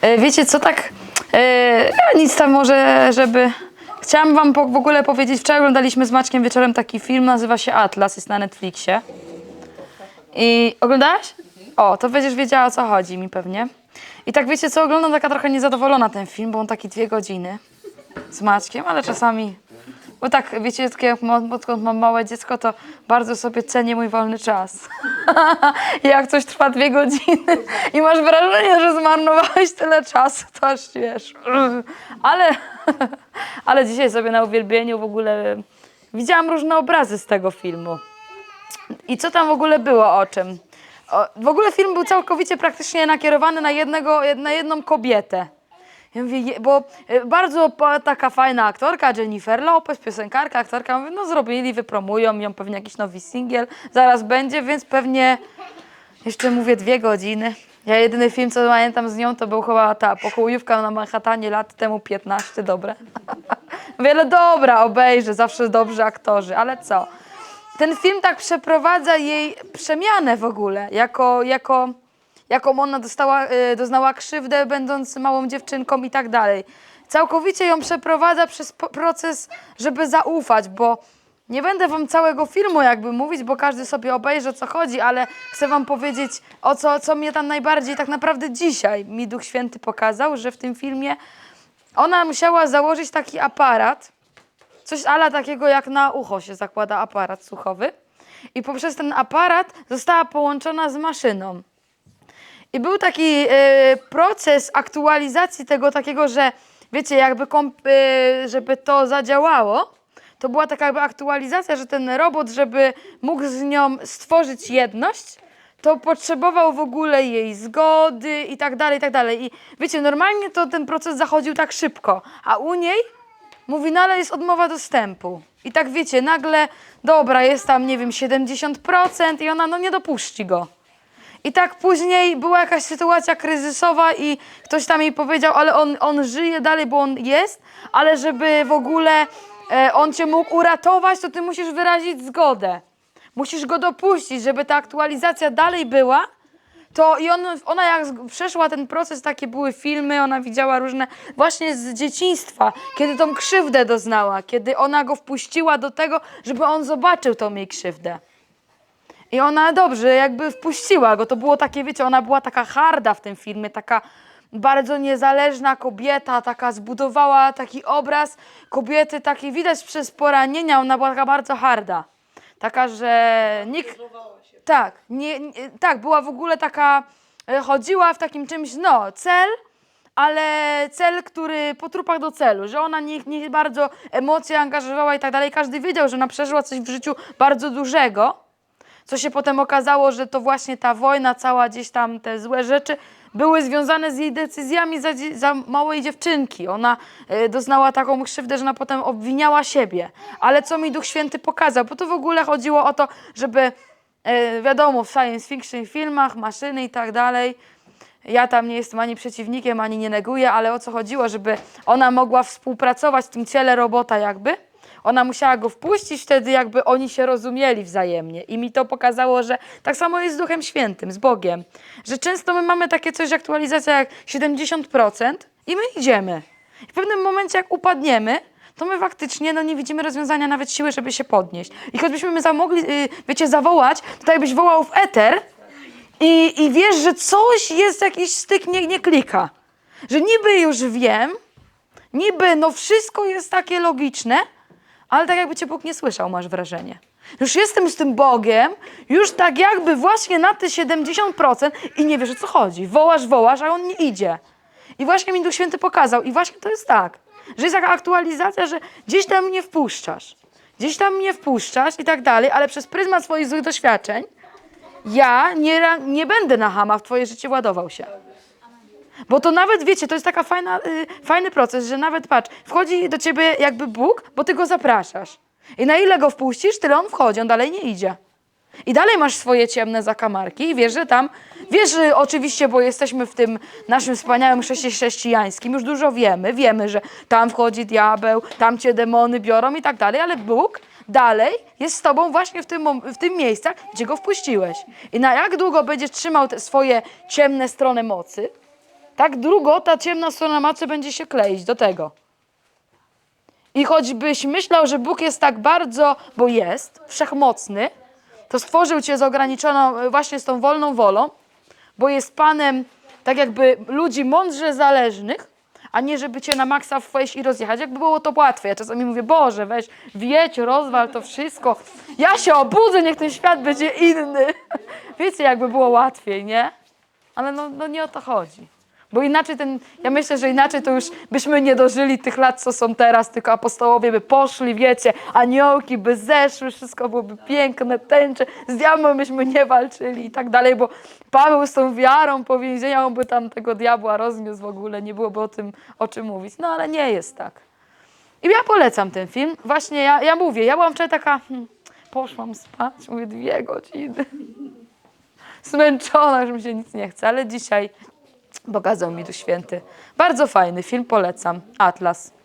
E, Wiecie co, tak e, nic tam może, żeby... Chciałam wam po, w ogóle powiedzieć, wczoraj oglądaliśmy z Maćkiem wieczorem taki film, nazywa się Atlas, jest na Netflixie. I oglądałaś? O, to będziesz wiedziała o co chodzi mi pewnie. I tak wiecie co, oglądam taka trochę niezadowolona ten film, bo on taki dwie godziny z Maćkiem, ale czasami... Bo tak, wiecie, jak mam, odkąd mam małe dziecko, to bardzo sobie cenię mój wolny czas. Jak coś trwa dwie godziny i masz wrażenie, że zmarnowałeś tyle czasu, to aż wiesz. Ale, ale dzisiaj sobie na uwielbieniu w ogóle widziałam różne obrazy z tego filmu. I co tam w ogóle było o czym? O, w ogóle film był całkowicie praktycznie nakierowany na, jednego, na jedną kobietę. Ja mówię, je- bo e, bardzo taka fajna aktorka, Jennifer Lopez, piosenkarka, aktorka, mówię, no zrobili, wypromują ją, pewnie jakiś nowy singiel zaraz będzie, więc pewnie jeszcze mówię dwie godziny. Ja jedyny film, co pamiętam z nią, to był chyba ta pokołówka na Manhattanie lat temu 15, dobre. Wiele dobra, obejrzę, zawsze dobrzy aktorzy, ale co? Ten film tak przeprowadza jej przemianę w ogóle, jako, jako, jaką ona dostała, y, doznała krzywdę, będąc małą dziewczynką i tak dalej. Całkowicie ją przeprowadza przez proces, żeby zaufać, bo nie będę wam całego filmu jakby mówić, bo każdy sobie obejrzy o co chodzi, ale chcę wam powiedzieć o co, co mnie tam najbardziej tak naprawdę dzisiaj mi Duch Święty pokazał, że w tym filmie ona musiała założyć taki aparat, coś ala takiego jak na ucho się zakłada aparat słuchowy i poprzez ten aparat została połączona z maszyną. I był taki e, proces aktualizacji tego takiego, że wiecie, jakby komp- e, żeby to zadziałało, to była taka jakby aktualizacja, że ten robot, żeby mógł z nią stworzyć jedność, to potrzebował w ogóle jej zgody i tak dalej, i tak dalej. I wiecie, normalnie to ten proces zachodził tak szybko, a u niej mówi, no ale jest odmowa dostępu. I tak wiecie, nagle, dobra, jest tam, nie wiem, 70% i ona no nie dopuści go. I tak później była jakaś sytuacja kryzysowa i ktoś tam jej powiedział, ale on, on żyje dalej, bo on jest, ale żeby w ogóle e, on cię mógł uratować, to ty musisz wyrazić zgodę. Musisz go dopuścić, żeby ta aktualizacja dalej była. To i on, ona jak przeszła ten proces, takie były filmy, ona widziała różne właśnie z dzieciństwa, kiedy tą krzywdę doznała, kiedy ona go wpuściła do tego, żeby on zobaczył tą jej krzywdę. I ona dobrze, jakby wpuściła go. To było takie, wiecie, ona była taka harda w tym filmie, taka bardzo niezależna kobieta, taka zbudowała taki obraz kobiety, taki widać przez poranienia, ona była taka bardzo harda. Taka, że nikt. Tak, nie, nie, tak, była w ogóle taka, e, chodziła w takim czymś, no, cel, ale cel, który po trupach do celu, że ona nie, nie bardzo emocje angażowała i tak dalej. Każdy wiedział, że ona przeżyła coś w życiu bardzo dużego, co się potem okazało, że to właśnie ta wojna, cała gdzieś tam te złe rzeczy były związane z jej decyzjami za, za małej dziewczynki. Ona e, doznała taką krzywdę, że ona potem obwiniała siebie. Ale co mi Duch Święty pokazał? Bo to w ogóle chodziło o to, żeby e, wiadomo, w science fiction filmach, maszyny i tak dalej, ja tam nie jestem ani przeciwnikiem, ani nie neguję, ale o co chodziło, żeby ona mogła współpracować w tym ciele robota jakby. Ona musiała go wpuścić, wtedy jakby oni się rozumieli wzajemnie. I mi to pokazało, że tak samo jest z Duchem Świętym, z Bogiem. Że często my mamy takie coś, aktualizacja jak 70% i my idziemy. I w pewnym momencie jak upadniemy, to my faktycznie no, nie widzimy rozwiązania, nawet siły, żeby się podnieść. I choćbyśmy my za mogli, y, wiecie, zawołać, to jakbyś wołał w eter, i, I wiesz, że coś jest, jakiś styk nie, nie klika. Że niby już wiem, niby no wszystko jest takie logiczne, ale tak jakby cię Bóg nie słyszał, masz wrażenie. Już jestem z tym Bogiem, już tak jakby właśnie na te 70% i nie wiesz o co chodzi. Wołasz, wołasz, a on nie idzie. I właśnie mi Duch Święty pokazał. I właśnie to jest tak, że jest taka aktualizacja, że gdzieś tam mnie wpuszczasz. Gdzieś tam mnie wpuszczasz i tak dalej, ale przez pryzmat swoich złych doświadczeń ja nie, nie będę na hama w twoje życie ładował się. Bo to nawet, wiecie, to jest taka y, fajny proces, że nawet, patrz, wchodzi do ciebie jakby Bóg, bo ty go zapraszasz. I na ile go wpuścisz, tyle on wchodzi, on dalej nie idzie. I dalej masz swoje ciemne zakamarki i wiesz, że tam, wiesz, że oczywiście, bo jesteśmy w tym naszym wspaniałym chrześci- chrześcijańskim, już dużo wiemy, wiemy, że tam wchodzi diabeł, tam cię demony biorą i tak dalej, ale Bóg dalej jest z tobą właśnie w tym, w tym gdzie go wpuściłeś. I na jak długo będziesz trzymał te swoje ciemne strony mocy, tak długo ta ciemna strona mocy będzie się kleić do tego. I choćbyś myślał, że Bóg jest tak bardzo, bo jest, wszechmocny, to stworzył cię z ograniczoną, właśnie z tą wolną wolą, bo jest Panem tak jakby ludzi mądrze zależnych, a nie żeby cię na maksa wejść i rozjechać. Jakby było to łatwe. Ja czasami mówię, Boże, weź, wjedź, rozwal to wszystko. Ja się obudzę, niech ten świat będzie inny. Wiecie, jakby było łatwiej, nie? Ale no, no nie o to chodzi. Bo inaczej ten, ja myślę, że inaczej to już byśmy nie dożyli tych lat, co są teraz, tylko apostołowie by poszli, wiecie, aniołki by zeszły, wszystko byłoby piękne, tęcze, z diabłem byśmy nie walczyli i tak dalej, bo Paweł z tą wiarą po więzieniu on by tam tego diabła rozniósł w ogóle, nie byłoby o tym, o czym mówić. No ale nie jest tak. I ja polecam ten film. Właśnie ja, ja mówię, ja byłam wczoraj taka, hmm, poszłam spać, mówię, dwie godziny. Zmęczona, że mi się nic nie chce, ale dzisiaj pokazał mi tu święty. Bardzo fajny film, polecam. Atlas.